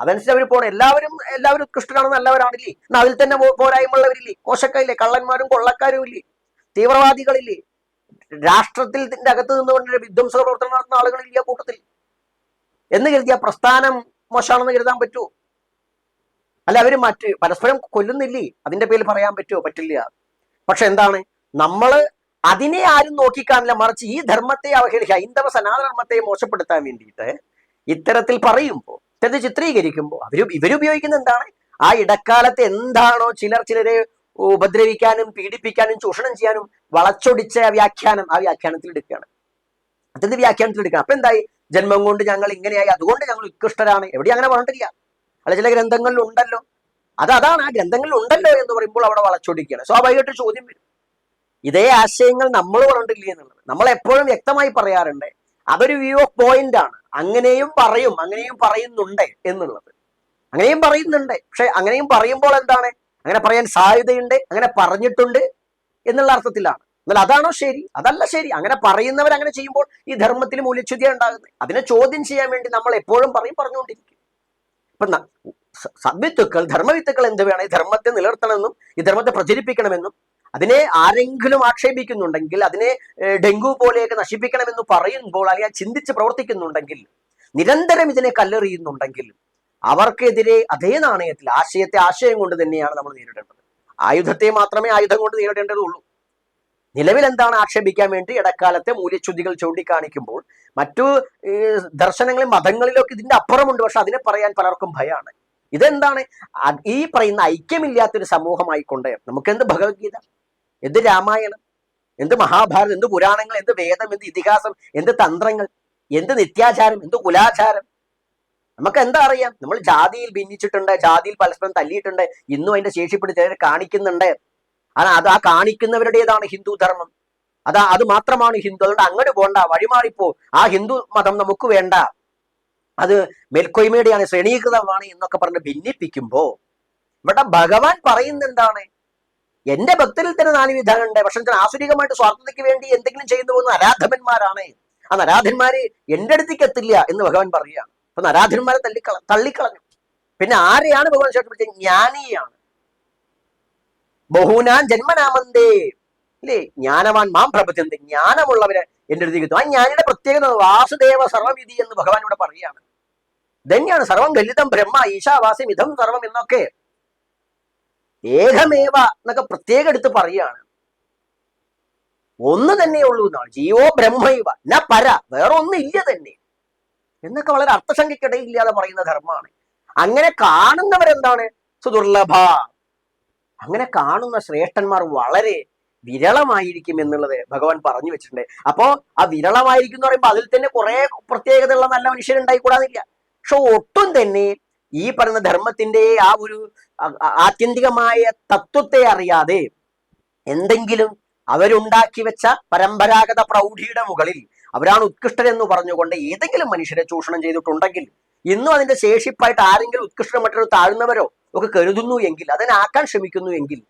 അതനുസരിച്ച് അവർ പോകണം എല്ലാവരും എല്ലാവരും ഉത്കൃഷ്ടരാണെന്ന് നല്ലവരാണില്ലേ? എന്നാൽ അതിൽ തന്നെ പോരായ്മയുള്ളവരില്ലേ? മോശക്കാരില്ലേ? കള്ളന്മാരും കൊള്ളക്കാരും ഇല്ലേ? തീവ്രവാദികളില്ലേ? രാഷ്ട്രത്തിൽ അകത്ത് നിന്നുകൊണ്ട് വിധ്വംസക പ്രവർത്തനം നടത്തുന്ന ആളുകളില്ല കൂട്ടത്തിൽ? എന്ന് കരുതി ആ പ്രസ്ഥാനം മോശമാണെന്ന് കരുതാൻ പറ്റുമോ? അല്ല അവർ മറ്റ് പരസ്പരം കൊല്ലുന്നില്ലേ? അതിന്റെ പേരിൽ പറയാൻ പറ്റുമോ? പറ്റില്ല. പക്ഷെ എന്താണ്? നമ്മൾ അതിനെ ആരും നോക്കിക്കാണില്ല. മറിച്ച് ഈ ധർമ്മത്തെ അവഹേളിക്കുക ഹൈന്ദവ സനാതനധർമ്മത്തെ മോശപ്പെടുത്താൻ വേണ്ടിയിട്ട് ഇത്തരത്തിൽ പറയുമ്പോൾ ഇത്തരത്തിൽ ചിത്രീകരിക്കുമ്പോൾ അവർ ഇവരുപയോഗിക്കുന്ന എന്താണ്? ആ ഇടക്കാലത്ത് എന്താണോ ചിലർ ചിലരെ ഉപദ്രവിക്കാനും പീഡിപ്പിക്കാനും ചൂഷണം ചെയ്യാനും വളച്ചൊടിച്ച വ്യാഖ്യാനം ആ വ്യാഖ്യാനത്തിൽ എടുക്കുകയാണ്. അതിന്റെ വ്യാഖ്യാനത്തിൽ എടുക്കണം അപ്പൊ എന്തായി? ജന്മം കൊണ്ട് ഞങ്ങൾ ഇങ്ങനെയായി. അതുകൊണ്ട് ഞങ്ങൾ ഉത്കൃഷ്ടരാണ്. എവിടെ അങ്ങനെ പറഞ്ഞിട്ടില്ല അല്ല ചില ഗ്രന്ഥങ്ങളിൽ ഉണ്ടല്ലോ. അത് അതാണ്. ആ ഗ്രന്ഥങ്ങളിൽ ഉണ്ടല്ലോ എന്ന് പറയുമ്പോൾ അവിടെ വളച്ചൊടിക്കുകയാണ്. സ്വാഭാവികമായിട്ട് ചോദ്യം വരും. ഇതേ ആശയങ്ങൾ നമ്മൾ പറഞ്ഞിട്ടില്ല എന്നുള്ളത്. നമ്മൾ എപ്പോഴും വ്യക്തമായി പറയാറുണ്ട്. അതൊരു വ്യൂ ഓഫ് പോയിന്റ് ആണ്. അങ്ങനെയും പറയും അങ്ങനെയും പറയുന്നുണ്ട് എന്നുള്ളത്. അങ്ങനെയും പറയുന്നുണ്ട്. പക്ഷെ അങ്ങനെയും പറയുമ്പോൾ എന്താണ്? അങ്ങനെ പറയാൻ സാധ്യതയുണ്ട് അങ്ങനെ പറഞ്ഞിട്ടുണ്ട് എന്നുള്ള അർത്ഥത്തിലാണ്. എന്നാൽ അതാണോ ശരി? അതല്ല ശരി. അങ്ങനെ പറയുന്നവർ അങ്ങനെ ചെയ്യുമ്പോൾ ഈ ധർമ്മത്തിൽ മൂല്യച്യുതിയാണ് ഉണ്ടാകുന്നത്. അതിനെ ചോദ്യം ചെയ്യാൻ വേണ്ടി നമ്മൾ എപ്പോഴും പറയും പറഞ്ഞുകൊണ്ടിരിക്കും. ഇപ്പൊ സദ്വിത്തുക്കൾ ധർമ്മവിത്തുക്കൾ എന്ത് വേണം? ഈ ധർമ്മത്തെ നിലനിർത്തണമെന്നും ഈ ധർമ്മത്തെ പ്രചരിപ്പിക്കണമെന്നും അതിനെ ആരെങ്കിലും ആക്ഷേപിക്കുന്നുണ്ടെങ്കിൽ അതിനെ ഡെങ്കു പോലെയൊക്കെ നശിപ്പിക്കണമെന്ന് പറയുമ്പോൾ അല്ലെങ്കിൽ ചിന്തിച്ച് പ്രവർത്തിക്കുന്നുണ്ടെങ്കിൽ നിരന്തരം ഇതിനെ കല്ലെറിയുന്നുണ്ടെങ്കിൽ അവർക്കെതിരെ അതേ നാണയത്തിൽ ആശയത്തെ ആശയം കൊണ്ട് തന്നെയാണ് നമ്മൾ നേരിടേണ്ടത്. ആയുധത്തെ മാത്രമേ ആയുധം കൊണ്ട് നേരിടേണ്ടതുള്ളൂ. നിലവിൽ എന്താണ് ആക്ഷേപിക്കാൻ വേണ്ടി ഇടക്കാലത്തെ മൂല്യച്യുതികൾ ചൂണ്ടിക്കാണിക്കുമ്പോൾ മറ്റു ദർശനങ്ങളും മതങ്ങളിലൊക്കെ ഇതിന്റെ അപ്പുറമുണ്ട് പക്ഷെ അതിനെ പറയാൻ പലർക്കും ഭയമാണ് ഇതെന്താണ്? ഈ പറയുന്ന ഐക്യമില്ലാത്തൊരു സമൂഹമായിക്കൊണ്ട് നമുക്ക് എന്ത് ഭഗവത്ഗീത? എന്ത് രാമായണം? എന്ത് മഹാഭാരതം? എന്ത് പുരാണങ്ങൾ? എന്ത് വേദം? എന്ത് ഇതിഹാസം? എന്ത് തന്ത്രങ്ങൾ? എന്ത് നിത്യാചാരം? എന്ത് കുലാചാരം? നമുക്ക് എന്താ അറിയാം? നമ്മൾ ജാതിയിൽ ഭിന്നിച്ചിട്ടുണ്ട് ജാതിയിൽ പരസ്പരം തല്ലിയിട്ടുണ്ട് ഇന്നും അതിന്റെ ശേഷിപ്പിടി ചിലർ കാണിക്കുന്നുണ്ട്. അത് അത് ആ കാണിക്കുന്നവരുടേതാണ് ഹിന്ദു ധർമ്മം. അതാ അത് മാത്രമാണ് ഹിന്ദു. അതുകൊണ്ട് അങ്ങോട്ട് പോണ്ട വഴിമാറിപ്പോ. ആ ഹിന്ദു മതം നമുക്ക് വേണ്ട. അത് മേൽക്കൊയ്മയുടെയാണ് ശ്രേണീകൃതമാണ് എന്നൊക്കെ പറഞ്ഞ് ഭിന്നിപ്പിക്കുമ്പോ ഇവിടെ ഭഗവാൻ പറയുന്ന എന്താണ് എന്റെ ഭക്തരിൽ തന്നെ നാല് വിധാനുണ്ട് പക്ഷെ ആസുരികമായിട്ട് സ്വാർത്ഥതയ്ക്ക് വേണ്ടി എന്തെങ്കിലും ചെയ്യുന്നു പോകുന്ന അരാധകന്മാരാണ് ആ നരാധന്മാര് എന്റെ അടുത്തേക്ക് എത്തില്ല എന്ന് ഭഗവാൻ പറയുകയാണ്. അപ്പൊ നരാധന്മാരെ തള്ളിക്കള തള്ളിക്കളഞ്ഞു. പിന്നെ ആരെയാണ് ഭഗവാൻ ചേർത്ത് ജ്ഞാനിയാണ്. ബഹുനാൻ ജന്മനാമന്തേ. ഇല്ലേ? ജ്ഞാനവാൻ മാം പ്രപഞ്ചന്ത ജ്ഞാനമുള്ളവരെ എന്റെ അടുത്തേക്ക് ആ ജ്ഞാനിയുടെ പ്രത്യേകത വാസുദേവ സർവവിധി എന്ന് ഭഗവാൻ ഇവിടെ പറയുകയാണ്. ധന്യാണ് സർവം ഗലിതം ബ്രഹ്മ ഈശാവാസ്യം ഇതം സർവം എന്നൊക്കെ ഏകമേവ എന്നൊക്കെ പ്രത്യേകം എടുത്ത് പറയുകയാണ്. ഒന്ന് തന്നെ ഉള്ളൂ എന്നാണ് ജീവോ ബ്രഹ്മൈവ. ന പര. വേറെ ഒന്നും ഇല്ല തന്നെ. എന്നൊക്കെ വളരെ അർത്ഥശങ്കയ്ക്കിടയില്ലാതെ പറയുന്ന ധർമ്മമാണ്. അങ്ങനെ കാണുന്നവരെന്താണ്? സുദുർലഭ. അങ്ങനെ കാണുന്ന ശ്രേഷ്ഠന്മാർ വളരെ വിരളമായിരിക്കും എന്നുള്ളത് ഭഗവാൻ പറഞ്ഞു വെച്ചിട്ടുണ്ട്. അപ്പോ ആ വിരളമായിരിക്കും എന്ന് പറയുമ്പോൾ അതിൽ തന്നെ കുറെ പ്രത്യേകതയുള്ള നല്ല മനുഷ്യരുണ്ടായിക്കൂടാന്നില്ല. പക്ഷെ ഒട്ടും തന്നെ ഈ പറയുന്ന ധർമ്മത്തിന്റെ ആ ഒരു ആത്യന്തികമായ തത്വത്തെ അറിയാതെ എന്തെങ്കിലും അവരുണ്ടാക്കി വെച്ച പരമ്പരാഗത പ്രൗഢിയുടെ മുകളിൽ അവരാണ് ഉത്കൃഷ്ടരെന്ന് പറഞ്ഞുകൊണ്ട് ഏതെങ്കിലും മനുഷ്യരെ ചൂഷണം ചെയ്തിട്ടുണ്ടെങ്കിൽ ഇന്നും അതിന്റെ ശേഷിപ്പായിട്ട് ആരെങ്കിലും ഉത്കൃഷ്ട മറ്റൊരു താഴ്ന്നവരോ ഒക്കെ കരുതുന്നു എങ്കിൽ അതിനാക്കാൻ ശ്രമിക്കുന്നു എങ്കിൽ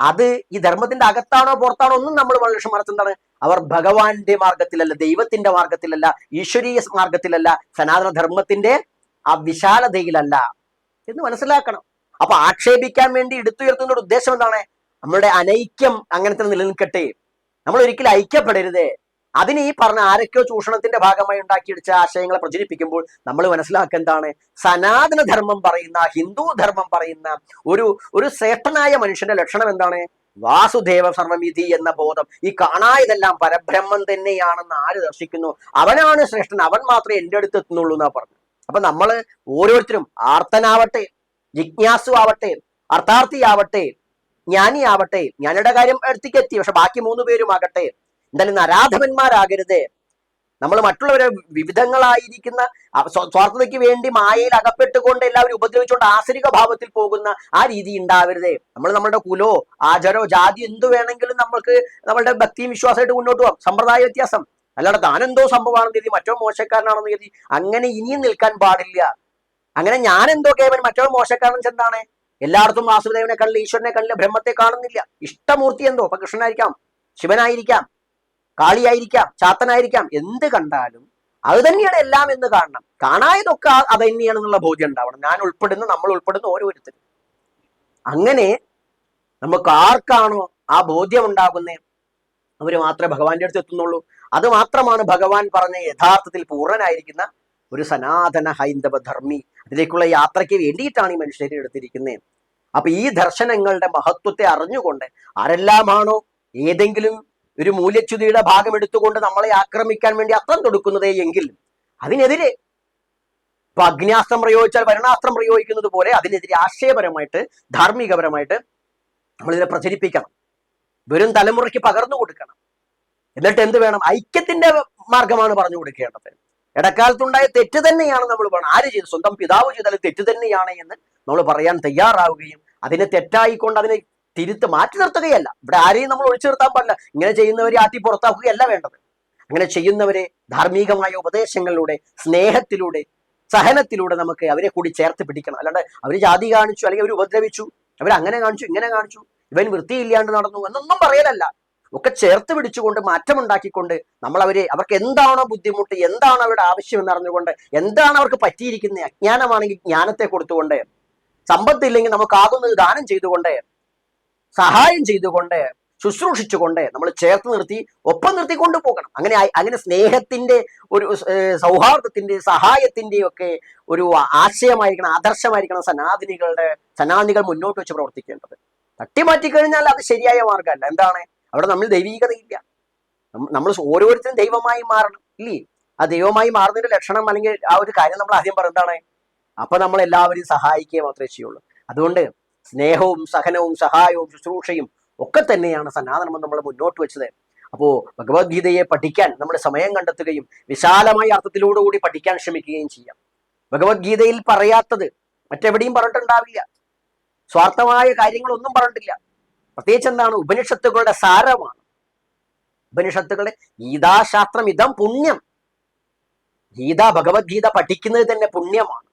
അത് ഈ ധർമ്മത്തിന്റെ അകത്താണോ പുറത്താണോ ഒന്നും നമ്മൾ വളരെ മറച്ചെന്താണ് അവർ ഭഗവാന്റെ മാർഗത്തിലല്ല ദൈവത്തിന്റെ മാർഗത്തിലല്ല ഈശ്വരീയ മാർഗത്തിലല്ല സനാതന ധർമ്മത്തിന്റെ ആ വിശാലതയിലല്ല എന്ന് മനസ്സിലാക്കണം. അപ്പൊ ആക്ഷേപിക്കാൻ വേണ്ടി എടുത്തുയർത്തുന്ന ഉദ്ദേശം എന്താണ്? നമ്മളുടെ അനൈക്യം അങ്ങനെ തന്നെ നിലനിൽക്കട്ടെ. നമ്മൾ ഒരിക്കലും ഐക്യപ്പെടരുത്. അതിന് ഈ പറഞ്ഞ ആരൊക്കെയോ ചൂഷണത്തിന്റെ ഭാഗമായി ഉണ്ടാക്കിയെടുത്ത ആശയങ്ങളെ പ്രചരിപ്പിക്കുമ്പോൾ നമ്മൾ മനസ്സിലാക്കുക എന്താണ്? സനാതന ധർമ്മം പറയുന്ന ഹിന്ദു ധർമ്മം പറയുന്ന ഒരു ഒരു ശ്രേഷ്ഠനായ മനുഷ്യന്റെ ലക്ഷണം എന്താണ്? വാസുദേവ സർവമിധി എന്ന ബോധം. ഈ കാണായതെല്ലാം പരബ്രഹ്മം തന്നെയാണെന്ന് ആര് ദർശിക്കുന്നു? അവനാണ് ശ്രേഷ്ഠൻ. അവൻ മാത്രമേ എന്റെ അടുത്ത് എത്തുന്നുള്ളൂ എന്നാ പറഞ്ഞു അപ്പൊ നമ്മൾ ഓരോരുത്തരും ആർത്തനാവട്ടെ ജിജ്ഞാസു ആവട്ടെ അർത്ഥാർത്ഥിയാവട്ടെ ജ്ഞാനിയാവട്ടെ ജ്ഞാനിയുടെ കാര്യം അടുത്തേക്ക് എത്തി. പക്ഷെ ബാക്കി മൂന്ന് പേരും ആകട്ടെ. എന്തായാലും നരാധവന്മാരാകരുത് നമ്മൾ മറ്റുള്ളവരെ വിവിധങ്ങളായിരിക്കുന്ന സ്വാർത്ഥതയ്ക്ക് വേണ്ടി മായയിൽ അകപ്പെട്ടുകൊണ്ട് എല്ലാവരും ഉപദ്രവിച്ചുകൊണ്ട് ആശ്രിക ഭാവത്തിൽ പോകുന്ന ആ രീതി ഉണ്ടാവരുത് നമ്മൾ നമ്മുടെ കുലോ ആചാരോ ജാതി എന്തു വേണമെങ്കിലും നമ്മൾക്ക് നമ്മളുടെ ഭക്തിയും വിശ്വാസമായിട്ട് മുന്നോട്ട് പോകാം സമ്പ്രദായ വ്യത്യാസം. അല്ലാതെ താനെന്തോ സംഭവമാണെന്ന് കരുതി മറ്റോ മോശക്കാരനാണെന്ന് കരുതി. അങ്ങനെ ഇനിയും നിൽക്കാൻ പാടില്ല. അങ്ങനെ ഞാൻ എന്തോ കേവൻ മറ്റോ മോശക്കാരൻ എന്താണ്? എല്ലായിടത്തും വാസുദേവനെ കണ്ടില്ല ഈശ്വരനെ കണ്ടില്ല ബ്രഹ്മത്തെ കാണുന്നില്ല. ഇഷ്ടമൂർത്തി എന്തോ? ഇപ്പൊ കൃഷ്ണനായിരിക്കാം ശിവനായിരിക്കാം കാളിയായിരിക്കാം ചാത്തനായിരിക്കാം. എന്ത് കണ്ടാലും അത് തന്നെയാണ് എല്ലാം എന്ന് കാണണം. കാണായതൊക്കെ അത് അത് തന്നെയാണെന്നുള്ള ബോധ്യം ഉണ്ടാവണം. ഞാൻ ഉൾപ്പെടുന്ന നമ്മൾ ഉൾപ്പെടുന്ന ഓരോരുത്തരും. അങ്ങനെ നമുക്ക് ആർക്കാണോ ആ ബോധ്യം ഉണ്ടാകുന്നത്? അവർ മാത്രമേ ഭഗവാന്റെ അടുത്ത് എത്തുന്നുള്ളൂ. അത് മാത്രമാണ് ഭഗവാൻ പറഞ്ഞ യഥാർത്ഥത്തിൽ പൂർണനായിരിക്കുന്ന ഒരു സനാതന ഹൈന്ദവ ധർമ്മി. അതിലേക്കുള്ള യാത്രയ്ക്ക് വേണ്ടിയിട്ടാണ് ഈ മനുഷ്യരെ എടുത്തിരിക്കുന്നത്. അപ്പൊ ഈ ദർശനങ്ങളുടെ മഹത്വത്തെ അറിഞ്ഞുകൊണ്ട് ആരെല്ലാമാണോ ഏതെങ്കിലും ഒരു മൂല്യച്യുതിയുടെ ഭാഗം എടുത്തുകൊണ്ട് നമ്മളെ ആക്രമിക്കാൻ വേണ്ടി അത്രം തൊടുക്കുന്നതേ എങ്കിൽ അതിനെതിരെ ഇപ്പൊ അഗ്നിയാസ്ത്രം പ്രയോഗിച്ചാൽ വരണാസ്ത്രം പ്രയോഗിക്കുന്നത് പോലെ അതിനെതിരെ ആശയപരമായിട്ട് ധാർമ്മികപരമായിട്ട് നമ്മളിതിനെ പ്രചരിപ്പിക്കണം. വരും തലമുറയ്ക്ക് പകർന്നു കൊടുക്കണം. എന്നിട്ട് എന്ത് വേണം? ഐക്യത്തിന്റെ മാർഗമാണ് പറഞ്ഞു കൊടുക്കേണ്ടത്. ഇടക്കാലത്തുണ്ടായ തെറ്റ് തന്നെയാണ് നമ്മൾ പറഞ്ഞത് ആര് ചെയ്തു? സ്വന്തം പിതാവ് ചെയ്താൽ തെറ്റ് തന്നെയാണ് എന്ന് നമ്മൾ പറയാൻ തയ്യാറാവുകയും അതിനെ തെറ്റായിക്കൊണ്ട് അതിനെ തിരുത്ത് മാറ്റി നിർത്തുകയല്ല. ഇവിടെ ആരെയും നമ്മൾ ഒഴിച്ചു നിർത്താൻ പാടില്ല. ഇങ്ങനെ ചെയ്യുന്നവരെ ആട്ടി പുറത്താക്കുകയല്ല വേണ്ടത്. അങ്ങനെ ചെയ്യുന്നവരെ ധാർമ്മികമായ ഉപദേശങ്ങളിലൂടെ സ്നേഹത്തിലൂടെ സഹനത്തിലൂടെ നമുക്ക് അവരെ കൂടി ചേർത്ത് പിടിക്കണം. അല്ലാണ്ട് അവർ ജാതി കാണിച്ചു അല്ലെങ്കിൽ അവർ ഉപദ്രവിച്ചു അവർ അങ്ങനെ കാണിച്ചു ഇങ്ങനെ കാണിച്ചു ഇവൻ വൃത്തിയില്ലാണ്ട് നടന്നു എന്നൊന്നും പറയലല്ല. ഒക്കെ ചേർത്ത് പിടിച്ചുകൊണ്ട് മാറ്റമുണ്ടാക്കിക്കൊണ്ട് നമ്മൾ അവരെ അവർക്ക് എന്താണോ ബുദ്ധിമുട്ട് എന്താണ് അവരുടെ ആവശ്യം എന്നറിഞ്ഞുകൊണ്ട് എന്താണ് അവർക്ക് പറ്റിയിരിക്കുന്നത് അജ്ഞാനമാണെങ്കിൽ ജ്ഞാനത്തെ കൊടുത്തുകൊണ്ട് സമ്പത്തില്ലെങ്കിൽ നമുക്ക് ആകുന്നത് ദാനം ചെയ്തുകൊണ്ട് സഹായം ചെയ്തുകൊണ്ട് ശുശ്രൂഷിച്ചുകൊണ്ട് നമ്മൾ ചേർത്ത് നിർത്തി ഒപ്പം നിർത്തി കൊണ്ടുപോകണം അങ്ങനെ അങ്ങനെ സ്നേഹത്തിന്റെ ഒരു സൗഹാർദ്ദത്തിന്റെ സഹായത്തിന്റെ ഒക്കെ ഒരു ആശയമായിരിക്കണം ആദർശമായിരിക്കണം സനാതനികളുടെ സനാതനികൾ മുന്നോട്ട് വെച്ച് പ്രവർത്തിക്കേണ്ടത്. തട്ടിമാറ്റി കഴിഞ്ഞാൽ അത് ശരിയായ മാർഗമല്ല എന്താണ്? അവിടെ നമ്മൾ ദൈവീകതയില്ല. നമ്മ- നമ്മൾ ഓരോരുത്തരും ദൈവമായി മാറണം ഇല്ലേ? ആ ദൈവമായി മാറുന്നതിന്റെ ലക്ഷണം അല്ലെങ്കിൽ ആ ഒരു കാര്യം നമ്മൾ ആദ്യം പറഞ്ഞതാണ് അപ്പൊ നമ്മൾ എല്ലാവരെയും സഹായിക്കുക മാത്രമേ ചെയ്യുള്ളൂ. അതുകൊണ്ട് സ്നേഹവും സഹനവും സഹായവും ശുശ്രൂഷയും ഒക്കെ തന്നെയാണ് സനാതനം നമ്മൾ മുന്നോട്ട് വെച്ചത്. അപ്പോ ഭഗവത്ഗീതയെ പഠിക്കാൻ നമ്മൾ സമയം കണ്ടെത്തുകയും വിശാലമായ അർത്ഥത്തിലൂടുകൂടി പഠിക്കാൻ ശ്രമിക്കുകയും ചെയ്യാം. ഭഗവത്ഗീതയിൽ പറയാത്തത് മറ്റെവിടെയും പറഞ്ഞിട്ടുണ്ടാവില്ല. സ്വാർത്ഥമായ കാര്യങ്ങളൊന്നും പറഞ്ഞിട്ടില്ല. പ്രത്യേകിച്ച് എന്താണ് ഉപനിഷത്തുകളുടെ സാരമാണ്. ഉപനിഷത്തുകളുടെ ഗീതാശാസ്ത്രം ഇതം പുണ്യം. ഗീത ഭഗവത്ഗീത പഠിക്കുന്നത് തന്നെ പുണ്യമാണ്.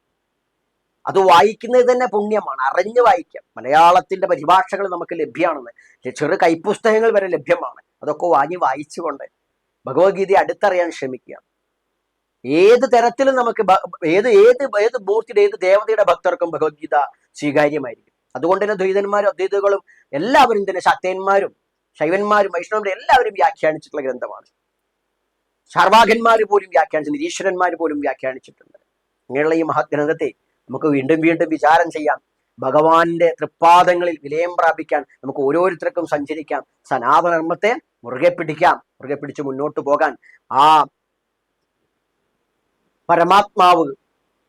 അത് വായിക്കുന്നത് തന്നെ പുണ്യമാണ്. അറിഞ്ഞു വായിക്കാം. മലയാളത്തിന്റെ പരിഭാഷകൾ നമുക്ക് ലഭ്യമാണെന്ന്. ചെറു കൈപ്പുസ്തകങ്ങൾ വരെ ലഭ്യമാണ്. അതൊക്കെ വാങ്ങി വായിച്ചുകൊണ്ട് ഭഗവത്ഗീതയെ അടുത്തറിയാൻ ശ്രമിക്കുക. ഏത് തരത്തിലും നമുക്ക് ഏത് ഏത് ഏത് മൂർത്തിയുടെ ഏത് ദേവതയുടെ ഭക്തർക്കും ഭഗവത്ഗീത സ്വീകാര്യമായിരിക്കും. അതുകൊണ്ട് തന്നെ ദ്വൈതന്മാരും അദ്വൈതകളും എല്ലാവരും തന്നെ ശക്തന്മാരും ശൈവന്മാരും വൈഷ്ണവരും എല്ലാവരും വ്യാഖ്യാനിച്ചിട്ടുള്ള ഗ്രന്ഥമാണ്. ചാർവാകന്മാർ പോലും വ്യാഖ്യാനിച്ചു നിരീശ്വരന്മാർ പോലും വ്യാഖ്യാനിച്ചിട്ടുണ്ട്. ഇങ്ങനെയുള്ള ഈ മഹാഗ്രന്ഥത്തെ നമുക്ക് വീണ്ടും വീണ്ടും വിചാരം ചെയ്യാം. ഭഗവാന്റെ തൃപ്പാദങ്ങളിൽ വിലയം പ്രാപിക്കാൻ നമുക്ക് ഓരോരുത്തർക്കും സഞ്ചരിക്കാം. സനാതനധർമ്മത്തെ മുറുകെ പിടിക്കാം മുറുകെ പിടിച്ച് മുന്നോട്ട് പോകാൻ. ആ പരമാത്മാവ്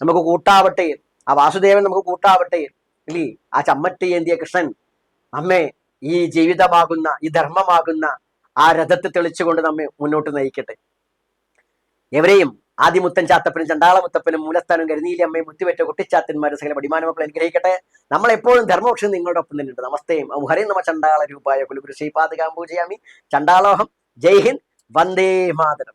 നമുക്ക് കൂട്ടാവട്ടെ ആ വാസുദേവൻ നമുക്ക് കൂട്ടാവട്ടെ ഇല്ലേ ആ ചമ്മട്ടി ഏന്തിയ കൃഷ്ണൻ നമ്മെ ഈ ജീവിതമാകുന്ന ഈ ധർമ്മമാകുന്ന ആ രഥത്തെ തെളിച്ചുകൊണ്ട് നമ്മെ മുന്നോട്ട് നയിക്കട്ടെ. എവരെയും ആദിമുത്തൻ ചാത്തപ്പനും ചണ്ടാളമുത്തപ്പനും മൂലസ്ഥാനം കരുനീലി അമ്മയും മുത്തുപറ്റ കുട്ടിച്ചാത്തന്മാരും സകല പടിമാന മക്കളെ അനുഗ്രഹിക്കട്ടെ. നമ്മൾ എപ്പോഴും ധർമ്മപക്ഷം നിങ്ങളുടെ ഒപ്പം തന്നെയുണ്ട് നമസ്തേയും ഹരി നമ ചണ്ടാള രൂപായ കുലുഗുരു ശ്രീപാദകാം പൂജയാമി ചണ്ടാളോഹം. ജയ് വന്ദേ മാതരം.